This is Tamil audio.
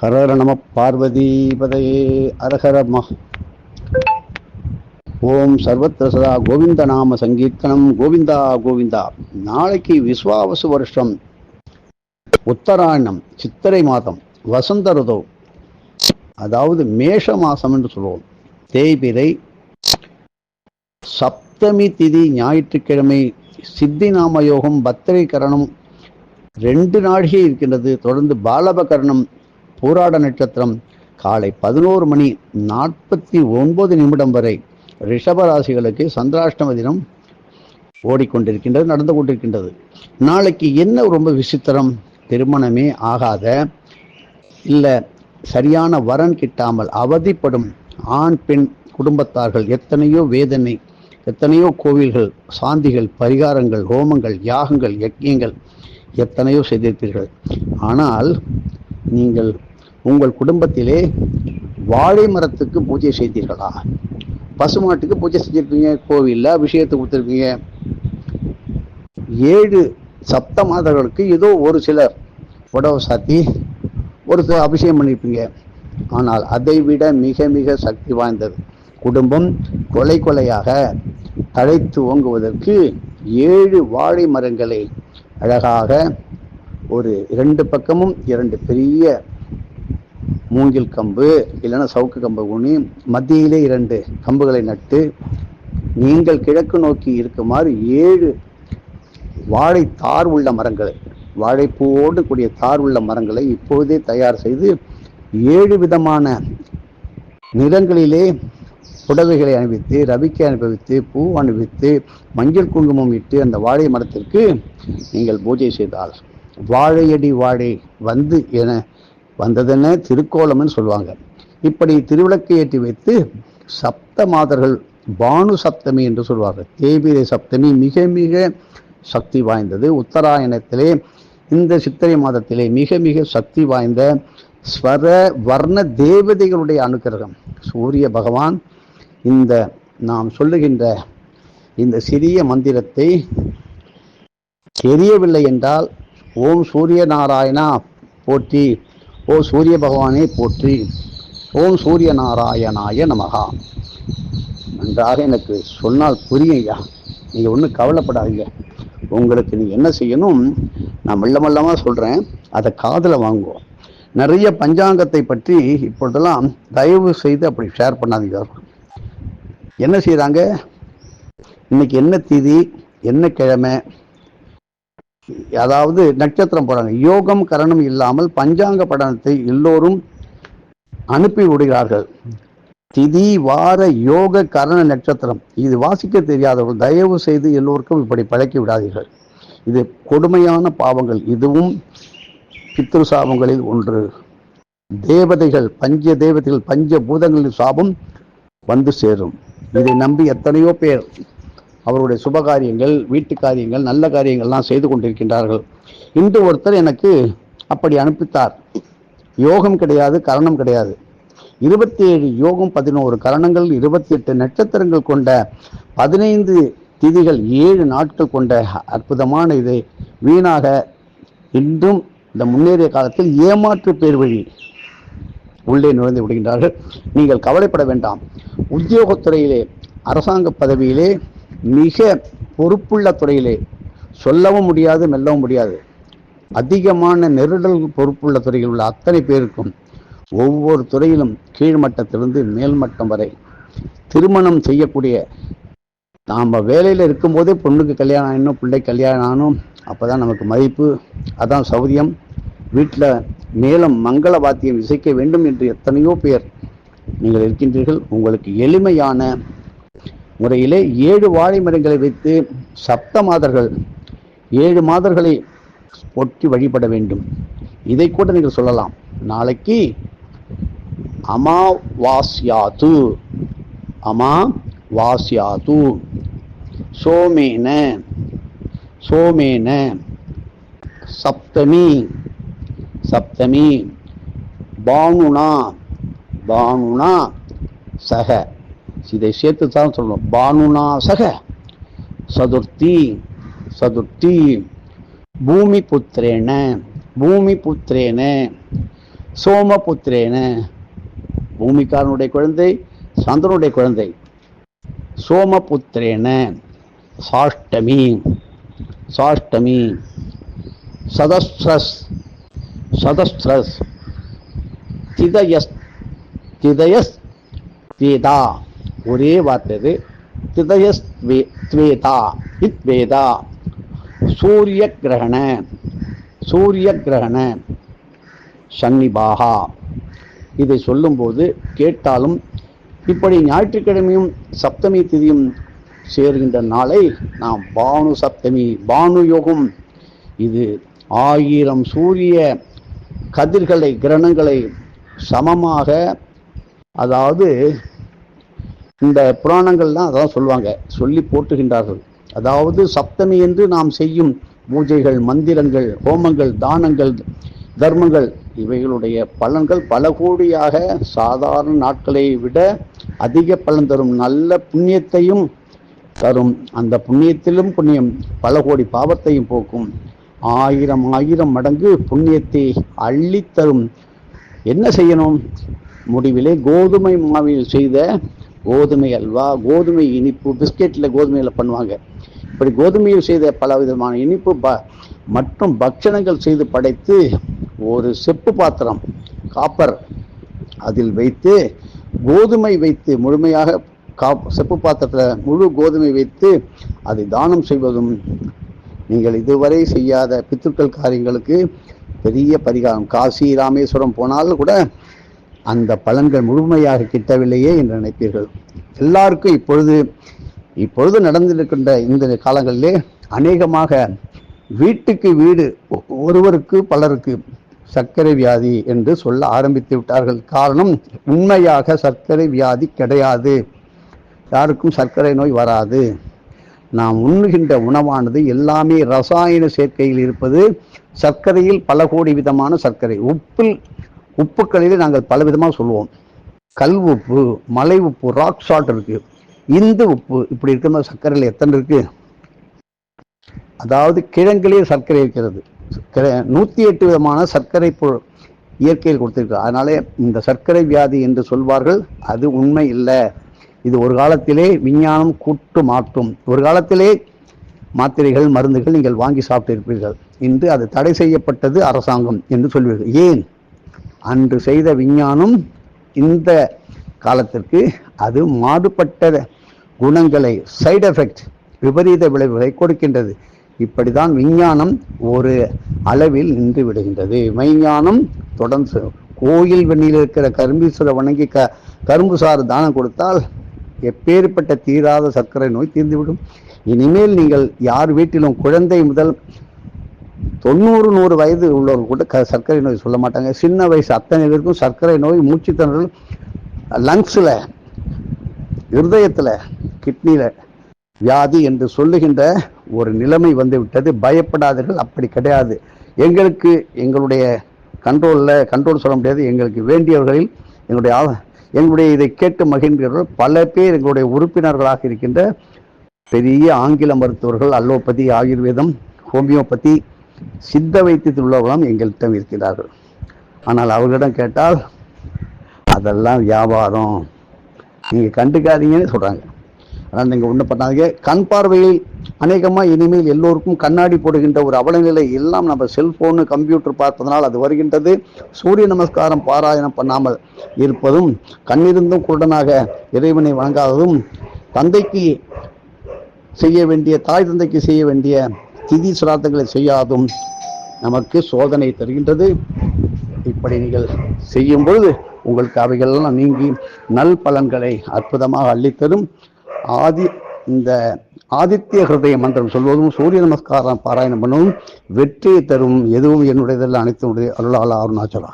ஹரஹர நம பார்வதிபதையே அரஹர ஓம் சர்வத்திர சதா கோவிந்த நாம சங்கீர்த்தனம். கோவிந்தா கோவிந்தா. நாளைக்கு விஸ்வாவசு வருஷம். உத்தராயணம் சித்திரை மாதம் வசந்த ருதோ. அதாவது மேஷ மாசம் என்று சொல்லுவோம். தேய்பிரை சப்தமி திதி ஞாயிற்றுக்கிழமை சித்தி நாம யோகம் பத்திரை கரணம். ரெண்டு நாழிகை இருக்கின்றது. தொடர்ந்து பாலபகரணம் பூராட நட்சத்திரம் காலை பதினோரு மணி நாற்பத்தி ஒன்பது நிமிடம் வரை ரிஷபராசிகளுக்கு சந்திராஷ்டம தினம் ஓடிக்கொண்டிருக்கின்றது நடந்து கொண்டிருக்கின்றது. நாளைக்கு என்ன ரொம்ப விசித்திரம்? திருமணமே ஆகாத இல்லை சரியான வரன் கிட்டாமல் அவதிப்படும் ஆண் பெண் குடும்பத்தார்கள் எத்தனையோ வேதனை எத்தனையோ கோவில்கள் சாந்திகள் பரிகாரங்கள் ஹோமங்கள் யாகங்கள் யக்ஞங்கள் எத்தனையோ செய்திருப்பீர்கள். ஆனால் நீங்கள் உங்கள் குடும்பத்திலே வாழை மரத்துக்கு பூஜை செய்தீர்களா? பசுமாட்டுக்கு பூஜை செஞ்சுருக்கீங்க கோவிலில் அபிஷேகத்தை கொடுத்துருக்கீங்க. ஏழு சப்த மாதர்களுக்கு ஏதோ ஒரு சிலர் உடவை சாத்தி ஒரு சில அபிஷேகம் பண்ணியிருப்பீங்க ஆனால் அதை விட மிக மிக சக்தி வாய்ந்தது. குடும்பம் கொலை கொலையாக தழைத்து ஓங்குவதற்கு ஏழு வாழை மரங்களை அழகாக ஒரு இரண்டு பக்கமும் இரண்டு பெரிய மூங்கில் கம்பு இல்லைன்னா சவுக்கு கம்பு ஊனி மத்தியிலே இரண்டு கம்புகளை நட்டு நீங்கள் கிழக்கு நோக்கி இருக்குமாறு ஏழு வாழை தார் உள்ள மரங்களை வாழைப்பூவோடு கூடிய தார் உள்ள மரங்களை இப்போதே தயார் செய்து ஏழு விதமான நிறங்களிலே புடவைகளை அணிவித்து ரவிக்கை அனுபவித்து பூ அணிவித்து மஞ்சள் குங்குமம் இட்டு அந்த வாழை மரத்திற்கு நீங்கள் பூஜை செய்தால் வாழையடி வாழை வந்து என வந்ததுன்னு திருக்கோலம்னு சொல்லுவாங்க. இப்படி திருவிளக்கு ஏற்றி வைத்து சப்த மாதர்கள் பானு சப்தமி என்று சொல்வார்கள். தேய்பிரை சப்தமி மிக மிக சக்தி வாய்ந்தது. உத்தராயணத்திலே இந்த சித்திரை மாதத்திலே மிக மிக சக்தி வாய்ந்த ஸ்வர வர்ண தேவதைகளுடைய அனுக்கிரகம். சூரிய பகவான் இந்த நாம் சொல்லுகின்ற இந்த சிறிய மந்திரத்தை தெரியவில்லை என்றால் ஓம் சூரிய நாராயணா போற்றி ஓ சூரிய பகவானே போற்றி. ஓம் சூரிய நாராயணாய நமகா நன்றாக எனக்கு சொன்னால் புரியும் ஐயா நீங்கள் ஒன்றும் கவலைப்படாதீங்க. உங்களுக்கு நீ என்ன செய்யணும்? நான் மெல்ல மெல்லமாக சொல்கிறேன் அதை காதில் வாங்குவோம். நிறைய பஞ்சாங்கத்தை பற்றி இப்பொழுதெல்லாம் தயவு செய்து அப்படி ஷேர் பண்ணாதீங்க. என்ன செய்கிறாங்க இன்னைக்கு என்ன தேதி? என்ன கிழமை? அதாவது நட்சத்திரம் போறாங்க. யோகம் கரணம் இல்லாமல் பஞ்சாங்க படனத்தை எல்லோரும் அனுப்பி விடுகிறார்கள். திதி வார யோக கரண நட்சத்திரம். இது வாசிக்க தெரியாதவர்கள் தயவு செய்து எல்லோருக்கும் இப்படி பழக்கி விடாதீர்கள். இது கொடுமையான பாவங்கள். இதுவும் பித்ரு சாபங்களில் ஒன்று. தேவதைகள் பஞ்ச தேவதைகள் பஞ்ச பூதங்களின் சாபம் வந்து சேரும். இதை நம்பி எத்தனையோ பேர் அவருடைய சுப காரியங்கள் வீட்டு காரியங்கள் நல்ல காரியங்கள்லாம் செய்து கொண்டிருக்கின்றார்கள். இன்று ஒருத்தர் எனக்கு அப்படி அனுப்பித்தார். யோகம் கிடையாது கரணம் கிடையாது. இருபத்தி ஏழு யோகம் பதினோரு கரணங்கள் இருபத்தி எட்டு நட்சத்திரங்கள் கொண்ட பதினைந்து திதிகள் ஏழு நாட்கள் கொண்ட அற்புதமான இதை வீணாக இன்றும் இந்த முன்னேறிய காலத்தில் ஏமாற்று பேர் வழி உள்ளே நுழைந்து விடுகின்றார்கள். நீங்கள் கவலைப்பட வேண்டாம். உத்தியோகத்துறையிலே அரசாங்க பதவியிலே மிக பொறுப்புள்ள துறையிலே சொல்லவும் முடியாது மெல்லவும் முடியாது. அதிகமான நெருடல் பொறுப்புள்ள துறையில் உள்ள அத்தனை பேருக்கும் ஒவ்வொரு துறையிலும் கீழ்மட்டத்திலிருந்து மேல்மட்டம் வரை திருமணம் செய்யக்கூடிய நாம் வேலையில் இருக்கும்போதே பொண்ணுக்கு கல்யாணம் ஆகணும் பிள்ளை கல்யாணம் ஆகணும். அப்போ தான் நமக்கு மதிப்பு அதான் சௌரியம் வீட்டில் மேலும் மங்கள வாத்தியம் இசைக்க வேண்டும் என்று எத்தனையோ பேர் நீங்கள் இருக்கின்றீர்கள். உங்களுக்கு எளிமையான முறையிலே ஏழு வாழை மரங்களை வைத்து சப்த மாதர்கள் ஏழு மாதர்களை ஒட்டி வழிபட வேண்டும். இதை கூட நீங்கள் சொல்லலாம். நாளைக்கு அமாவாஸ்யாது அமா வாஸ்யாது சோமேன. சோமேன. சப்தமி. சப்தமி. பானுனா. பானுனா. சக. இதை சேர்த்து தான் சொல்லணும். பானுனா சக சதுர்த்தி சதுர்த்தி. பூமி புத்திரேன பூமி புத்திரேன சோமபுத்திரேன பூமிக்காரனுடைய குழந்தை சந்திரனுடைய குழந்தை. சோமபுத்திரேன சாஷ்டமி சாஷ்டமி. சதஸ்ரஸ் சதஸ்ரஸ். திதயஸ் திதயஸ் வேதா ஒரே வார்த்தை இது திதயஸ்வேதா இத்வேதா சூரிய கிரகண சூரிய கிரகண சன்னிபாகா. இதை சொல்லும்போது கேட்டாலும் இப்படி ஞாயிற்றுக்கிழமையும் சப்தமி திதியும் சேர்கின்ற நாளை நாம் பானு சப்தமி பானு யோகம். இது ஆயிரம் சூரிய கதிர்களை கிரணங்களை சமமாக அதாவது இந்த புராணங்கள்லாம் அதான் சொல்லுவாங்க. சொல்லி போட்டுகின்றார்கள் அதாவது சப்தமி என்று நாம் செய்யும் பூஜைகள் மந்திரங்கள் ஹோமங்கள் தானங்கள் தர்மங்கள் இவைகளுடைய பலன்கள் பல கோடியாக சாதாரண நாட்களை விட அதிக பலன் தரும். நல்ல புண்ணியத்தையும் தரும். அந்த புண்ணியத்திலும் புண்ணியம் பல கோடி பாவத்தையும் போக்கும். ஆயிரம் ஆயிரம் மடங்கு புண்ணியத்தை அள்ளித்தரும். என்ன செய்யணும்? முடிவிலே கோதுமை மாவில் செய்த கோதுமை அல்வா கோதுமை இனிப்பு பிஸ்கெட்டில் கோதுமையில் பண்ணுவாங்க. இப்படி கோதுமையில் செய்த பல விதமான இனிப்பு ப மற்றும் பக்ஷணங்கள் செய்து படைத்து ஒரு செப்பு பாத்திரம் காப்பர் அதில் வைத்து கோதுமை வைத்து முழுமையாக கா செப்பு பாத்திரத்தில் முழு கோதுமை வைத்து அதை தானம் செய்வதும் நீங்கள் இதுவரை செய்யாத பித்துக்கள் காரியங்களுக்கு பெரிய பரிகாரம். காசி ராமேஸ்வரம் போனாலும் கூட அந்த பலன்கள் முழுமையாக கிட்டவில்லையே என்று நினைப்பீர்கள். எல்லாருக்கும் இப்பொழுது இப்பொழுது நடந்திருக்கின்ற இந்த காலங்களிலே அநேகமாக வீட்டுக்கு வீடு ஒருவருக்கு பலருக்கு சர்க்கரை வியாதி என்று சொல்ல ஆரம்பித்து விட்டார்கள். காரணம் உண்மையாக சர்க்கரை வியாதி கிடையாது. யாருக்கும் சர்க்கரை நோய் வராது. நாம் உண்ணுகின்ற உணவானது எல்லாமே ரசாயன சேர்க்கையில் இருப்பது சர்க்கரையில் பல கோடி விதமான சர்க்கரை. உப்பில் உப்புக்களில் நாங்கள் பல விதமாக சொல்லுவோம். கல் உப்பு மலை உப்பு ராக் சால்ட் இருக்குது இந்து உப்பு இப்படி இருக்கிற சர்க்கரையில் எத்தனை இருக்குது அதாவது கிழங்கிலே சர்க்கரை இருக்கிறது. கிழ- எட்டு விதமான சர்க்கரை பொருள் இயற்கையில் கொடுத்திருக்கு. அதனாலே இந்த சர்க்கரை வியாதி என்று சொல்வார்கள் அது உண்மை இல்லை. இது ஒரு காலத்திலே விஞ்ஞானம் கூட்டு மாற்றும். ஒரு காலத்திலே மாத்திரைகள் மருந்துகள் நீங்கள் வாங்கி சாப்பிட்டு இருப்பீர்கள் இன்று அது தடை செய்யப்பட்டது அரசாங்கம் என்று சொல்வீர்கள். ஏன்? அன்று செய்த விஞ்ஞானம் இந்த காலத்திற்கு அது மாறுபட்ட குணங்களை சைடு எஃபெக்ட் விபரீத விளைவுகளை கொடுக்கின்றது. இப்படிதான் விஞ்ஞானம் ஒரு அளவில் நின்று விடுகின்றது. மெய்ஞானம் தொடர்ந்து கோயில் வெண்ணில் இருக்கிற கரும்பீஸ்வரை வணங்கி க கரும்பு சாறு தானம் கொடுத்தால் எப்பேற்பட்ட தீராத சர்க்கரை நோய் தீர்ந்துவிடும். இனிமேல் நீங்கள் யார் வீட்டிலும் குழந்தை முதல் தொண்ணூறு நூறு வயது உள்ளவர்கள் கூட க சர்க்கரை நோய் சொல்ல மாட்டாங்க. சின்ன வயசு அத்தனை பேருக்கும் சர்க்கரை நோய் மூச்சுத்திணறல் லங்ஸில் இருதயத்தில் கிட்னியில் வியாதி என்று சொல்லுகின்ற ஒரு நிலைமை வந்து விட்டது பயப்படாதீர்கள் அப்படி கிடையாது. எங்களுக்கு எங்களுடைய கண்ட்ரோலில் கண்ட்ரோல் சொல்ல முடியாது. எங்களுக்கு வேண்டியவர்களில் எங்களுடைய எங்களுடைய இதை கேட்டு மகிழ்கிறவர்கள் பல பேர் எங்களுடைய உறுப்பினர்களாக இருக்கின்ற பெரிய ஆங்கில மருத்துவர்கள் அலோபதி ஆயுர்வேதம் ஹோமியோபதி சித்த வைத்தியத்தில் உள்ளவர்களும் எங்கள்கிட்ட இருக்கிறார்கள். ஆனால் அவர்களிடம் கேட்டால் அதெல்லாம் வியாபாரம். நீங்கள் கண்டுக்காதீங்கன்னு சொல்கிறாங்க ஆனால் நீங்கள் ஒன்றும் பண்ணாதீங்க. கண் பார்வையில் அநேகமாக இனிமேல் எல்லோருக்கும் கண்ணாடி போடுகின்ற ஒரு அவலநிலை எல்லாம் நம்ம செல்ஃபோனு கம்ப்யூட்டர் பார்ப்பதனால் அது வருகின்றது. சூரிய நமஸ்காரம் பாராயணம் பண்ணாமல் இருப்பதும் கண்ணிருந்தும் குருடனாக இறைவனை வணங்காததும் தந்தைக்கு செய்ய வேண்டிய தாய் தந்தைக்கு செய்ய வேண்டிய திதி சிராத்தங்களை செய்யாதும் நமக்கு சோதனை தருகின்றது. இப்படி நீங்கள் செய்யும் பொழுது உங்களுக்கு அவைகளெல்லாம் நீங்கி நல் பலன்களை அற்புதமாக அள்ளித்தரும். ஆதி இந்த ஆதித்ய ஹிருதய மந்திரம் சொல்வதும் சூரிய நமஸ்காரம் பாராயணம் பண்ணுவதும் வெற்றியை தரும். எதுவும் என்னுடையதெல்லாம் அனைத்து அருளாளா அருணாச்சலா.